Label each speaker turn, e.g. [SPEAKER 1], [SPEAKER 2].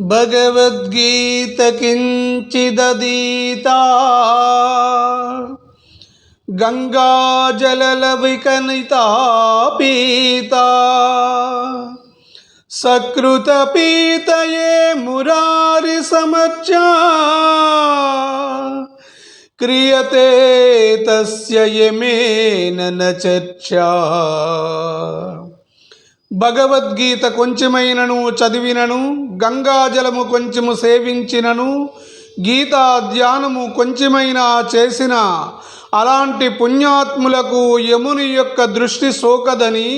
[SPEAKER 1] భగవద్గీత కించిదీతా గంగాజలవికనితా పీతా సకృతపీతయే మురారి సమర్చా. క్రియతే తస్య యమేన న చర్చా. భగవద్గీత కొంచెమైనను చదివినను గంగాజలము కొంచెము సేవించినను గీతా ధ్యానము కొంచెమైనా చేసిన అలాంటి పుణ్యాత్ములకు యముని యొక్క దృష్టి సోకదని